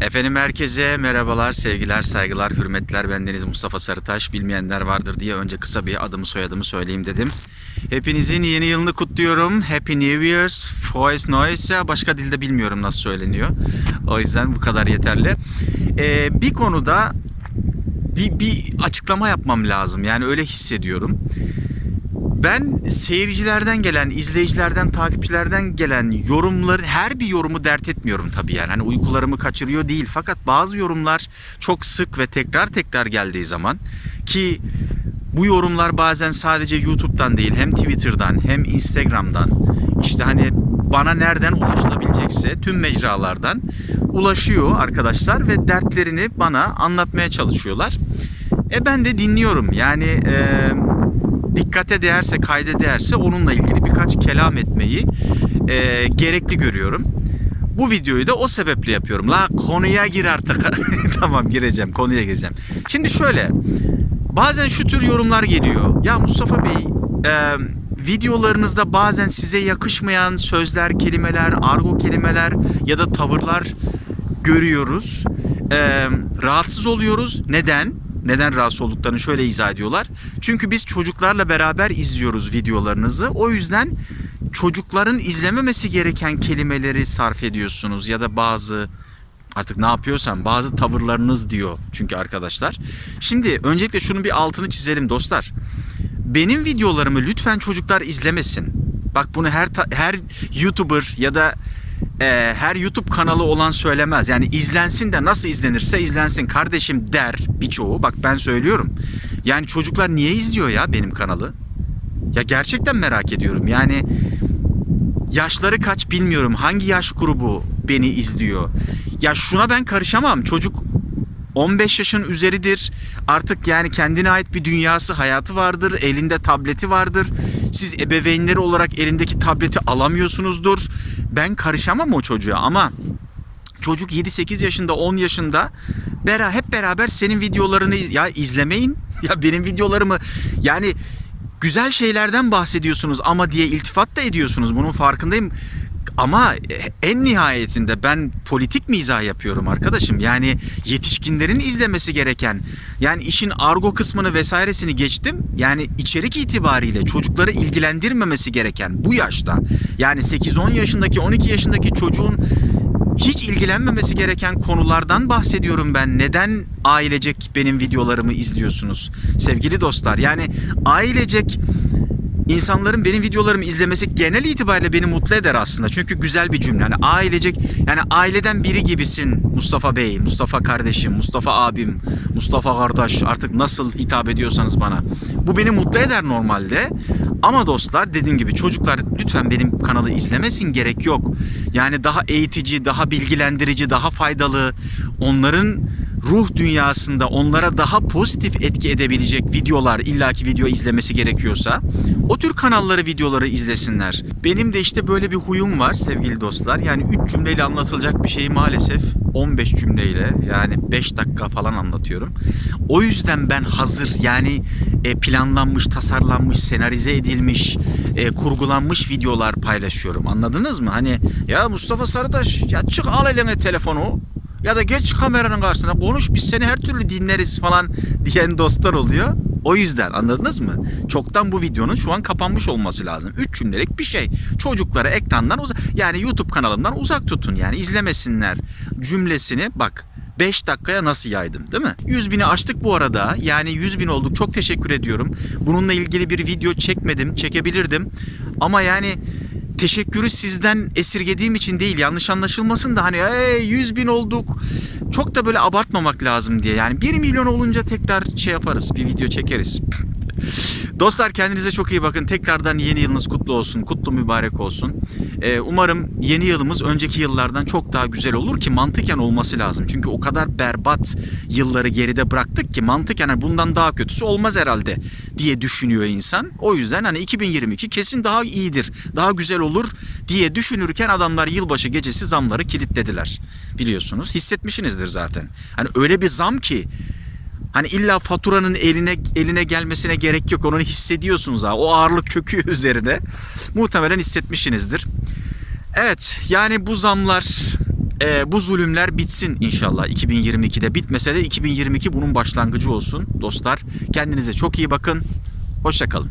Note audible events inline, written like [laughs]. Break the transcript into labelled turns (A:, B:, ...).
A: Efendim herkese merhabalar, sevgiler, saygılar, hürmetler. Bendeniz Mustafa Sarıtaş. Bilmeyenler vardır diye önce kısa bir adımı soyadımı söyleyeyim dedim. Hepinizin yeni yılını kutluyorum. Happy New Year's. Frohes Neues başka dilde bilmiyorum nasıl söyleniyor. O yüzden bu kadar yeterli. Ee, bir konuda bir, bir açıklama yapmam lazım. Yani öyle hissediyorum. Ben seyircilerden gelen, izleyicilerden, takipçilerden gelen yorumları, her bir yorumu dert etmiyorum tabii yani. Hani uykularımı kaçırıyor değil. Fakat bazı yorumlar çok sık ve tekrar tekrar geldiği zaman ki bu yorumlar bazen sadece YouTube'dan değil hem Twitter'dan hem Instagram'dan işte hani bana nereden ulaşılabilecekse tüm mecralardan ulaşıyor arkadaşlar ve dertlerini bana anlatmaya çalışıyorlar. E ben de dinliyorum yani eee dikkate değerse, kayda değerse onunla ilgili birkaç kelam etmeyi e, gerekli görüyorum. Bu videoyu da o sebeple yapıyorum. La konuya gir artık. [laughs] tamam gireceğim, konuya gireceğim. Şimdi şöyle, bazen şu tür yorumlar geliyor. Ya Mustafa Bey, e, videolarınızda bazen size yakışmayan sözler, kelimeler, argo kelimeler ya da tavırlar görüyoruz. E, rahatsız oluyoruz. Neden? Neden rahatsız olduklarını şöyle izah ediyorlar. Çünkü biz çocuklarla beraber izliyoruz videolarınızı. O yüzden çocukların izlememesi gereken kelimeleri sarf ediyorsunuz ya da bazı artık ne yapıyorsan bazı tavırlarınız diyor çünkü arkadaşlar. Şimdi öncelikle şunun bir altını çizelim dostlar. Benim videolarımı lütfen çocuklar izlemesin. Bak bunu her her YouTuber ya da e, her YouTube kanalı olan söylemez. Yani izlensin de nasıl izlenirse izlensin kardeşim der birçoğu. Bak ben söylüyorum. Yani çocuklar niye izliyor ya benim kanalı? Ya gerçekten merak ediyorum. Yani yaşları kaç bilmiyorum. Hangi yaş grubu beni izliyor? Ya şuna ben karışamam. Çocuk 15 yaşın üzeridir. Artık yani kendine ait bir dünyası, hayatı vardır. Elinde tableti vardır. Siz ebeveynleri olarak elindeki tableti alamıyorsunuzdur. Ben karışamam o çocuğa ama çocuk 7-8 yaşında, 10 yaşında bera hep beraber senin videolarını ya izlemeyin. [laughs] Ya benim videolarımı yani güzel şeylerden bahsediyorsunuz ama diye iltifat da ediyorsunuz. Bunun farkındayım. Ama en nihayetinde ben politik mizah yapıyorum arkadaşım. Yani yetişkinlerin izlemesi gereken yani işin argo kısmını vesairesini geçtim. Yani içerik itibariyle çocukları ilgilendirmemesi gereken bu yaşta yani 8-10 yaşındaki 12 yaşındaki çocuğun hiç ilgilenmemesi gereken konulardan bahsediyorum ben. Neden ailecek benim videolarımı izliyorsunuz sevgili dostlar? Yani ailecek insanların benim videolarımı izlemesi genel itibariyle beni mutlu eder aslında. Çünkü güzel bir cümle. Yani ailecek yani aileden biri gibisin Mustafa Bey, Mustafa kardeşim, Mustafa abim, Mustafa kardeş artık nasıl hitap ediyorsanız bana. Bu beni mutlu eder normalde. Ama dostlar dediğim gibi çocuklar lütfen benim kanalı izlemesin gerek yok. Yani daha eğitici, daha bilgilendirici, daha faydalı onların ruh dünyasında onlara daha pozitif etki edebilecek videolar illaki video izlemesi gerekiyorsa o tür kanalları videoları izlesinler. Benim de işte böyle bir huyum var sevgili dostlar. Yani 3 cümleyle anlatılacak bir şeyi maalesef 15 cümleyle yani 5 dakika falan anlatıyorum. O yüzden ben hazır yani e, planlanmış, tasarlanmış, senarize edilmiş, e, kurgulanmış videolar paylaşıyorum. Anladınız mı? Hani ya Mustafa Sarıtaş ya çık al eline telefonu ya da geç kameranın karşısına konuş biz seni her türlü dinleriz falan diyen dostlar oluyor. O yüzden anladınız mı? Çoktan bu videonun şu an kapanmış olması lazım. 3 cümlelik bir şey. Çocuklara ekrandan uzak yani YouTube kanalından uzak tutun yani izlemesinler cümlesini bak 5 dakikaya nasıl yaydım değil mi? 100 bini aştık bu arada. Yani 100 bin olduk. Çok teşekkür ediyorum. Bununla ilgili bir video çekmedim. Çekebilirdim. Ama yani teşekkürü sizden esirgediğim için değil yanlış anlaşılmasın da hani hey, 100 bin olduk çok da böyle abartmamak lazım diye yani 1 milyon olunca tekrar şey yaparız bir video çekeriz. Dostlar kendinize çok iyi bakın. Tekrardan yeni yılınız kutlu olsun. Kutlu mübarek olsun. Ee, umarım yeni yılımız önceki yıllardan çok daha güzel olur ki mantıken olması lazım. Çünkü o kadar berbat yılları geride bıraktık ki mantıken hani bundan daha kötüsü olmaz herhalde diye düşünüyor insan. O yüzden hani 2022 kesin daha iyidir, daha güzel olur diye düşünürken adamlar yılbaşı gecesi zamları kilitlediler. Biliyorsunuz hissetmişsinizdir zaten. Hani öyle bir zam ki Hani illa faturanın eline eline gelmesine gerek yok. Onu hissediyorsunuz ha. O ağırlık çöküyor [laughs] üzerine. Muhtemelen hissetmişsinizdir. Evet yani bu zamlar Ee, bu zulümler bitsin inşallah 2022'de. Bitmese de 2022 bunun başlangıcı olsun dostlar. Kendinize çok iyi bakın. Hoşçakalın.